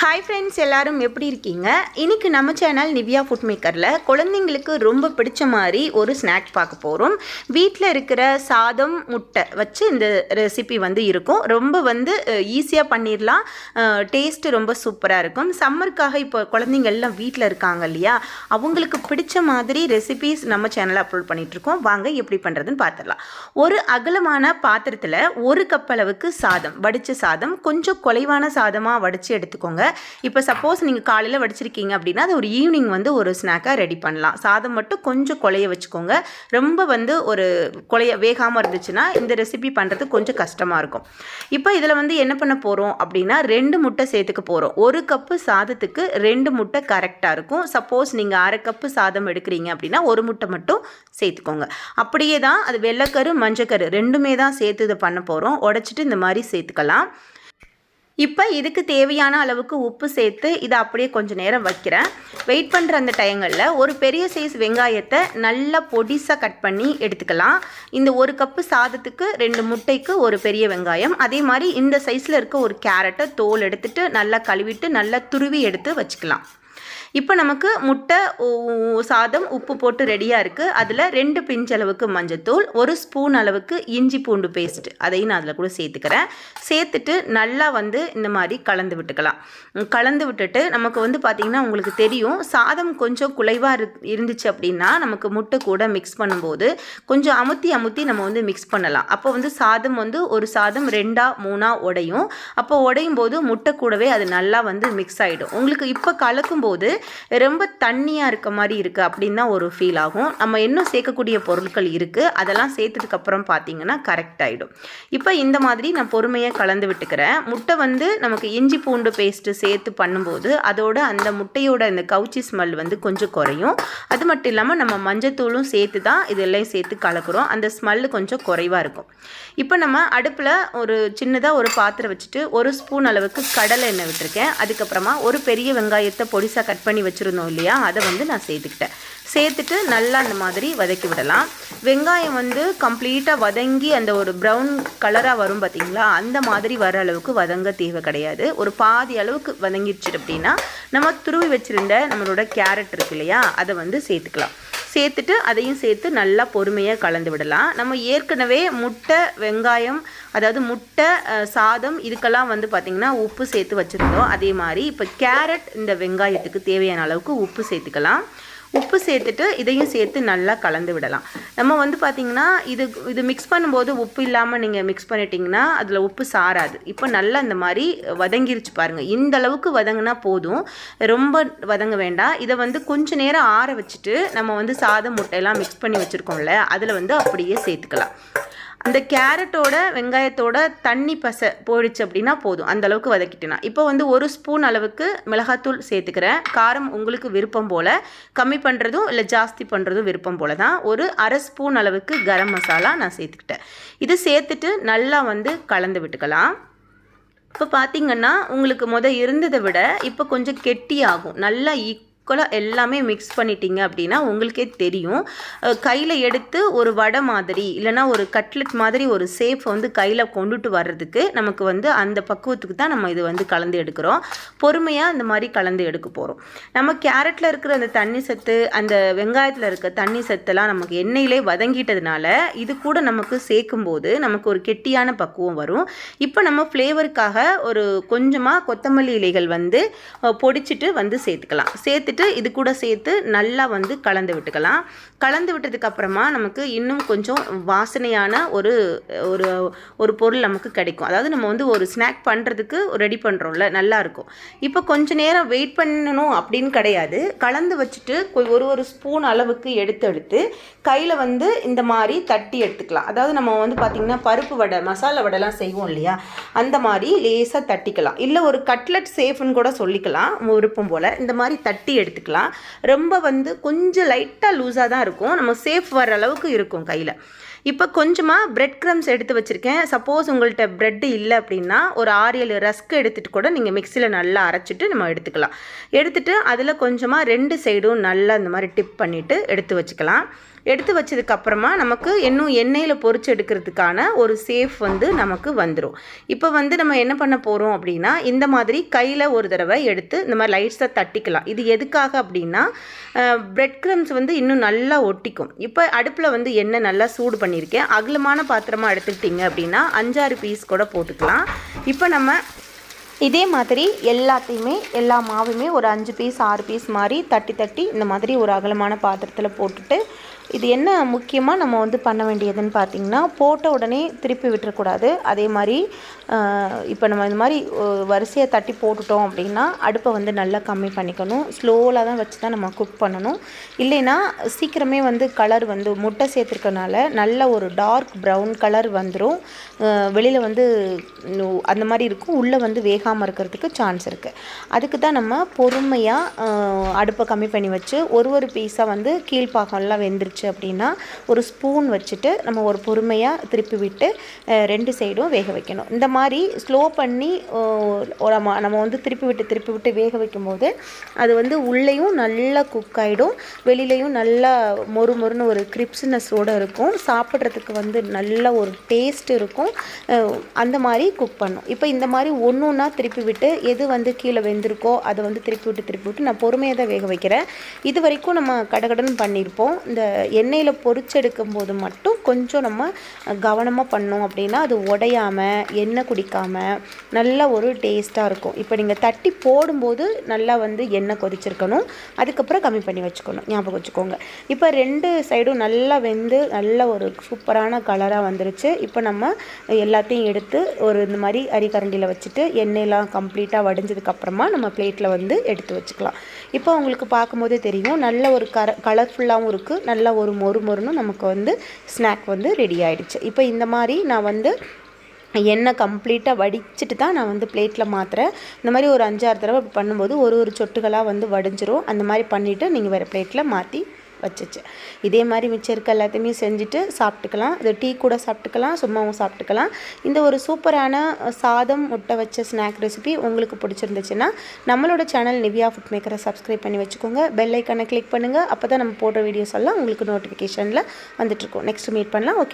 Hi friends எல்லாரும் எப்படி இருக்கீங்க? இன்னைக்கு நம்ம சேனல் நிவ்யா ஃபுட் மேக்கரில் குழந்தைங்களுக்கு ரொம்ப பிடிச்ச மாதிரி ஒரு ஸ்நாக் பார்க்க போகிறோம் வீட்டில் இருக்கிற சாதம் முட்டை வச்சு இந்த ரெசிபி வந்து இருக்கும். ரொம்ப வந்து ஈஸியாக பண்ணிடலாம் டேஸ்ட்டு ரொம்ப சூப்பராக இருக்கும். சம்மருக்காக இப்போ குழந்தைங்கள்லாம் வீட்டில் இருக்காங்க இல்லையா? அவங்களுக்கு பிடிச்ச மாதிரி ரெசிபிஸ் நம்ம சேனலில் அப்லோட் பண்ணிகிட்ருக்கோம் வாங்க எப்படி பண்ணுறதுன்னு பார்த்துடலாம் ஒரு அகலமான பாத்திரத்தில் ஒரு கப் அளவுக்கு சாதம் வடித்த சாதம் கொஞ்சம் குறைவான சாதமாக வடித்து எடுத்துக்கோங்க. இப்போ சப்போஸ் நீங்கள் காலையில் வடிச்சிருக்கீங்க அப்படின்னா அது ஒரு ஈவினிங் வந்து ஒரு ஸ்நாக்காக ரெடி பண்ணலாம். சாதம் மட்டும் கொஞ்சம் குழைய வச்சுக்கோங்க. ரொம்ப வந்து ஒரு குழைய வேகாமல் இருந்துச்சுன்னா இந்த ரெசிபி பண்ணுறது கொஞ்சம் கஷ்டமாக இருக்கும். இப்போ இதில் வந்து என்ன பண்ண போகிறோம் அப்படின்னா ரெண்டு முட்டை சேர்த்துக்க போகிறோம் ஒரு கப்பு சாதத்துக்கு ரெண்டு முட்டை கரெக்டாக இருக்கும். சப்போஸ் நீங்கள் அரை கப்பு சாதம் எடுக்கிறீங்க அப்படின்னா ஒரு முட்டை மட்டும் சேர்த்துக்கோங்க. அப்படியே தான் அது வெள்ளைக்கரு மஞ்சக்கரு ரெண்டுமே தான் சேர்த்து இதை பண்ண போகிறோம் உடச்சிட்டு இந்த மாதிரி சேர்த்துக்கலாம். இப்போ இதுக்கு தேவையான அளவுக்கு உப்பு சேர்த்து இதை அப்படியே கொஞ்சம் நேரம் வைக்கிறேன். வெயிட் பண்ணுற அந்த டைங்களில் ஒரு பெரிய சைஸ் வெங்காயத்தை நல்லா பொடிசாக கட் பண்ணி எடுத்துக்கலாம். இந்த ஒரு கப்பு சாதத்துக்கு ரெண்டு முட்டைக்கு ஒரு பெரிய வெங்காயம். அதே மாதிரி இந்த சைஸில் இருக்க ஒரு கேரட்டை தோல் எடுத்துகிட்டு நல்லா கழுவிட்டு நல்லா துருவி எடுத்து வச்சுக்கலாம். இப்போ நமக்கு முட்டை சாதம் உப்பு போட்டு ரெடியாக இருக்குது அதில் ரெண்டு பிஞ்ச் அளவுக்கு மஞ்சத்தூள் ஒரு ஸ்பூன் அளவுக்கு இஞ்சி பூண்டு பேஸ்ட் அதையும் நான் அதில் கூட சேர்த்துக்கிறேன். சேர்த்துட்டு நல்லா வந்து இந்த மாதிரி கலந்து விட்டுக்கலாம். கலந்து விட்டுட்டு நமக்கு வந்து பார்த்திங்கன்னா உங்களுக்கு தெரியும் சாதம் கொஞ்சம் குலைவாக இரு இருந்துச்சு அப்படின்னா நமக்கு முட்டை கூட மிக்ஸ் பண்ணும்போது கொஞ்சம் அமுத்தி அமுத்தி நம்ம வந்து மிக்ஸ் பண்ணலாம். அப்போ வந்து சாதம் வந்து ஒரு சாதம் ரெண்டாக மூணாக உடையும். அப்போ உடையும் போது முட்டை கூடவே அது நல்லா வந்து மிக்ஸ் ஆகிடும் உங்களுக்கு இப்போ கலக்கும் போது ரொம்ப தண்ணியாக இருக்க மாதிரி இருக்குது அப்படின்னு தான் ஒரு ஃபீல் ஆகும். நம்ம இன்னும் சேர்க்கக்கூடிய பொருட்கள் இருக்குது அதெல்லாம் சேர்த்ததுக்கப்புறம் பார்த்தீங்கன்னா கரெக்ட் ஆகிடும் இப்போ இந்த மாதிரி நான் பொறுமையாக கலந்து விட்டுக்கிறேன். முட்டை வந்து நமக்கு இஞ்சி பூண்டு பேஸ்ட்டு சேர்த்து பண்ணும்போது அதோட அந்த முட்டையோட அந்த கவுச்சி ஸ்மெல் வந்து கொஞ்சம் குறையும். அது மட்டும் இல்லாமல் நம்ம மஞ்சத்தூளும் சேர்த்து தான் இதெல்லாம் சேர்த்து கலக்குறோம். அந்த ஸ்மெல்லு கொஞ்சம் குறைவாக இருக்கும். இப்போ நம்ம அடுப்பில் ஒரு சின்னதாக ஒரு பாத்திரம் வச்சுட்டு ஒரு ஸ்பூன் அளவுக்கு கடலை எண்ணெய் விட்டுருக்கேன். அதுக்கப்புறமா ஒரு பெரிய வெங்காயத்தை பொடிசாக கட் பண்ணி பண்ணி வச்சுருந்தோம் இல்லையா? அதை வந்து நான் சேர்த்துக்கிட்டேன். சேர்த்துட்டு நல்லா அந்த மாதிரி வதக்கி விடலாம். வெங்காயம் வந்து கம்ப்ளீட்டாக வதங்கி அந்த ஒரு ப்ரௌன் கலராக வரும் பார்த்தீங்களா அந்த மாதிரி வர அளவுக்கு வதங்க தேவை கிடையாது. ஒரு பாதி அளவுக்கு வதங்கிடுச்சு அப்படின்னா நம்ம துருவி வச்சுருந்த நம்மளோட கேரட் இருக்கு இல்லையா? அதை வந்து சேர்த்துக்கலாம். சேர்த்துட்டு அதையும் சேர்த்து நல்லா பொறுமையாக கலந்து விடலாம். நம்ம ஏற்கனவே முட்டை வெங்காயம் அதாவது முட்டை சாதம் இதுக்கெல்லாம் வந்து பார்த்திங்கன்னா உப்பு சேர்த்து வச்சுருந்தோம். அதே மாதிரி இப்போ கேரட் இந்த வெங்காயத்துக்கு தேவையான அளவுக்கு உப்பு சேர்த்துக்கலாம். உப்பு சேர்த்துட்டு இதையும் சேர்த்து நல்லா கலந்து விடலாம். நம்ம வந்து பார்த்திங்கன்னா இது இது மிக்ஸ் பண்ணும்போது உப்பு இல்லாமல் நீங்கள் மிக்ஸ் பண்ணிட்டீங்கன்னா அதில் உப்பு சாராது. இப்போ நல்லா இந்த மாதிரி வதங்கிருச்சு பாருங்கள் இந்த அளவுக்கு வதங்கினா போதும். ரொம்ப வதங்க வேண்டாம். இதை வந்து கொஞ்ச நேரம் ஆற வச்சுட்டு நம்ம வந்து சாதம் முட்டையெல்லாம் மிக்ஸ் பண்ணி வச்சுருக்கோம்ல அதில் வந்து அப்படியே சேர்த்துக்கலாம். அந்த கேரட்டோட வெங்காயத்தோட தண்ணி பசை போயிடுச்சு அப்படின்னா போதும். அந்த அளவுக்கு வதக்கிட்டேனா. இப்போ வந்து ஒரு ஸ்பூன் அளவுக்கு மிளகாத்தூள் சேர்த்துக்கிறேன். காரம் உங்களுக்கு விருப்பம் போல். கம்மி பண்ணுறதும் இல்லை ஜாஸ்தி பண்ணுறதும் விருப்பம் போல் தான். ஒரு அரை ஸ்பூன் அளவுக்கு கரம் மசாலா நான் சேர்த்துக்கிட்டேன். இது சேர்த்துட்டு நல்லா வந்து கலந்து விட்டுக்கலாம். இப்போ பார்த்தீங்கன்னா உங்களுக்கு முத இருந்ததை விட இப்போ கொஞ்சம் கெட்டியாகும். நல்லா ஈக்குவலாக எல்லாமே மிக்ஸ் பண்ணிட்டீங்க அப்படின்னா உங்களுக்கே தெரியும். கையில் எடுத்து ஒரு வடை மாதிரி இல்லைன்னா ஒரு கட்லெட் மாதிரி ஒரு சேஃப் வந்து கையில் கொண்டுட்டு வர்றதுக்கு நமக்கு வந்து அந்த பக்குவத்துக்கு தான் நம்ம இது வந்து கலந்து எடுக்கிறோம். பொறுமையாக இந்த மாதிரி கலந்து எடுக்க போகிறோம் நம்ம கேரட்டில் இருக்கிற அந்த தண்ணி சத்து அந்த வெங்காயத்தில் இருக்க தண்ணி சத்தெல்லாம் நமக்கு எண்ணெயிலே வதங்கிட்டதுனால இது கூட நமக்கு சேர்க்கும்போது நமக்கு ஒரு கெட்டியான பக்குவம் வரும். இப்போ நம்ம ஃப்ளேவருக்காக ஒரு கொஞ்சமாக கொத்தமல்லி இலைகள் வந்து பொடிச்சிட்டு வந்து சேர்த்துக்கலாம். சேர்த்துட்டு இது கூட சேர்த்து நல்லா வந்து கலந்து விட்டுக்கலாம். கலந்து விட்டதுக்கப்புறமா நமக்கு இன்னும் கொஞ்சம் வாசனையான ஒரு ஒரு ஒரு பொருள் நமக்கு கிடைக்கும். அதாவது நம்ம வந்து ஒரு ஸ்நாக் பண்ணுறதுக்கு ரெடி பண்ணுறோம்ல நல்லாயிருக்கும் இப்போ கொஞ்ச நேரம் வெயிட் பண்ணணும் அப்படின்னு கிடையாது. கலந்து வச்சுட்டு ஒரு ஒரு ஸ்பூன் அளவுக்கு எடுத்து எடுத்து கையில் வந்து இந்த மாதிரி தட்டி எடுத்துக்கலாம். அதாவது நம்ம வந்து பார்த்திங்கன்னா பருப்பு வடை மசாலா வடைலாம் செய்வோம் இல்லையா? அந்த மாதிரி லேசாக தட்டிக்கலாம். இல்லை ஒரு கட்லெட் சேஃப்னு கூட சொல்லிக்கலாம் விருப்பம் போல். இந்த மாதிரி தட்டி எடுத்துக்கலாம். ரொம்ப வந்து கொஞ்சம் லைட்டாக லூஸாக தான் இருக்கும். நம்ம சேஃப் வர அளவுக்கு இருக்கும் கையில். இப்போ கொஞ்சமாக பிரெட் க்ரம்ஸ் எடுத்து வச்சுருக்கேன். சப்போஸ் உங்கள்கிட்ட ப்ரெட்டு இல்லை அப்படின்னா ஒரு ஆறு ஏழு ரஸ்க் எடுத்துகிட்டு கூட நீங்கள் மிக்சியில் நல்லா அரைச்சிட்டு நம்ம எடுத்துக்கலாம். எடுத்துட்டு அதில் கொஞ்சமாக ரெண்டு சைடும் நல்லா இந்த மாதிரி டிப் பண்ணிவிட்டு எடுத்து வச்சுக்கலாம். எடுத்து வச்சதுக்கப்புறமா நமக்கு இன்னும் எண்ணெயில் பொறிச்சு எடுக்கிறதுக்கான ஒரு சேஃப் வந்து நமக்கு வந்துடும் இப்போ வந்து நம்ம என்ன பண்ண போகிறோம் அப்படின்னா இந்த மாதிரி கையில் ஒரு தடவை எடுத்து இந்த மாதிரி லைட்ஸை தட்டிக்கலாம். இது எதுக்காக அப்படின்னா பிரெட் க்ரம்ஸ் வந்து இன்னும் நல்லா ஒட்டிக்கும். இப்போ அடுப்பில் வந்து எண்ணெய் நல்லா சூடு பண்ணியிருக்கேன். அகலமான பாத்திரமாக எடுத்துக்கிட்டிங்க அப்படின்னா அஞ்சாறு பீஸ் கூட போட்டுக்கலாம். இப்போ நம்ம இதே மாதிரி எல்லாத்தையுமே எல்லா மாவுமே ஒரு அஞ்சு பீஸ் ஆறு பீஸ் மாதிரி தட்டி தட்டி இந்த மாதிரி ஒரு அகலமான பாத்திரத்தில் போட்டுட்டு இது என்ன முக்கியமாக நம்ம வந்து பண்ண வேண்டியதுன்னு பார்த்தீங்கன்னா போட்ட உடனே திருப்பி விட்டுறக்கூடாது. அதே மாதிரி இப்போ நம்ம இந்த மாதிரி வரிசையை தட்டி போட்டுட்டோம் அப்படின்னா அடுப்பை வந்து நல்லா கம்மி பண்ணிக்கணும். ஸ்லோவில் தான் வச்சு தான் நம்ம குக் பண்ணணும். இல்லைன்னா சீக்கிரமே வந்து கலர் வந்து முட்டை சேர்த்துருக்கனால நல்ல ஒரு டார்க் ப்ரௌன் கலர் வந்துடும் வெளியில் வந்து அந்த மாதிரி இருக்கும். உள்ளே வந்து வேகாமல் இருக்கிறதுக்கு சான்ஸ் இருக்குது அதுக்கு தான் நம்ம பொறுமையாக அடுப்பை கம்மி பண்ணி வச்சு ஒரு ஒரு பீஸாக வந்து கீழ்ப்பாகம்லாம் வெந்துருச்சு அப்படின்னா ஒரு ஸ்பூன் வச்சுட்டு நம்ம ஒரு பொறுமையாக திருப்பி விட்டு ரெண்டு சைடும் வேக வைக்கணும். இந்த மாதிரி ஸ்லோ பண்ணி நம்ம நம்ம வந்து திருப்பி விட்டு திருப்பி விட்டு வேக வைக்கும்போது அது வந்து உள்ளேயும் நல்லா குக் ஆகிடும் வெளியிலையும் நல்லா மொறு மொறுன்னு ஒரு கிரிப்ஸ்னஸோடு இருக்கும். சாப்பிட்றதுக்கு வந்து நல்ல ஒரு டேஸ்ட் இருக்கும். அந்த மாதிரி குக் பண்ணும். இப்போ இந்த மாதிரி ஒன்று ஒன்றா திருப்பி விட்டு எது வந்து கீழே வெந்திருக்கோ அதை வந்து திருப்பி விட்டு திருப்பி விட்டு நான் பொறுமையாக தான் வேக வைக்கிறேன். இது வரைக்கும் நம்ம கடகடன்னு பண்ணியிருப்போம். இந்த எண்ணெயில் பொறிச்செடுக்கும் போது மட்டும் கொஞ்சம் நம்ம கவனமாக பண்ணோம் அப்படின்னா அது உடையாமல் எண்ணெய் குடிக்காமல் நல்ல ஒரு டேஸ்ட்டாக இருக்கும். இப்போ நீங்கள் தட்டி போடும்போது நல்லா வந்து எண்ணெய் கொதிச்சிருக்கணும். அதுக்கப்புறம் கம்மி பண்ணி வச்சுக்கணும். ஞாபகம் வச்சுக்கோங்க. இப்போ ரெண்டு சைடும் நல்லா வெந்து நல்ல ஒரு சூப்பரான கலராக வந்துருச்சு. இப்போ நம்ம எல்லாத்தையும் எடுத்து ஒரு இந்த மாதிரி அரிக்கரண்டியில் வச்சுட்டு எண்ணெயெலாம் கம்ப்ளீட்டாக வடிஞ்சதுக்கப்புறமா நம்ம பிளேட்டில் வந்து எடுத்து வச்சுக்கலாம். இப்போ உங்களுக்கு பார்க்கும்போதே தெரியும் நல்ல ஒரு கர கலர்ஃபுல்லாகவும் இருக்குது நல்ல ஒரு மொறு மொறுன்னு நமக்கு வந்து ஸ்நாக் வந்து ரெடி ஆகிடுச்சு இப்போ இந்த மாதிரி நான் வந்து எண்ணெய் கம்ப்ளீட்டாக வடிச்சிட்டு தான் நான் வந்து பிளேட்டில் மாற்றுறேன் இந்த மாதிரி ஒரு அஞ்சாறு தடவை பண்ணும்போது ஒரு ஒரு சொட்டுகளாக வந்து வடிஞ்சிரும். அந்த மாதிரி பண்ணிவிட்டு நீங்கள் வேறு பிளேட்டில் மாற்றி வச்சிச்சு. இதே மாதிரி மிச்சம் இருக்க எல்லாத்தையுமே செஞ்சுட்டு சாப்பிட்டுக்கலாம். இது டீ கூட சாப்பிட்டுக்கலாம் சும்மாவும் சாப்பிட்டுக்கலாம். இந்த ஒரு சூப்பரான சாதம் முட்டை வச்ச ஸ்நாக் ரெசிபி உங்களுக்கு பிடிச்சிருந்துச்சுன்னா நம்மளோட சேனல் நிவியா ஃபுட் மேக்கரை சப்ஸ்கிரைப் பண்ணி வச்சுக்கோங்க. பெல் ஐக்கனை கிளிக் பண்ணுங்கள் அப்போ தான் நம்ம போடுற வீடியோஸ் எல்லாம் உங்களுக்கு நோட்டிஃபிகேஷனில் வந்துட்டுருக்கோம் நெக்ஸ்ட் மீட் பண்ணலாம். ஓகே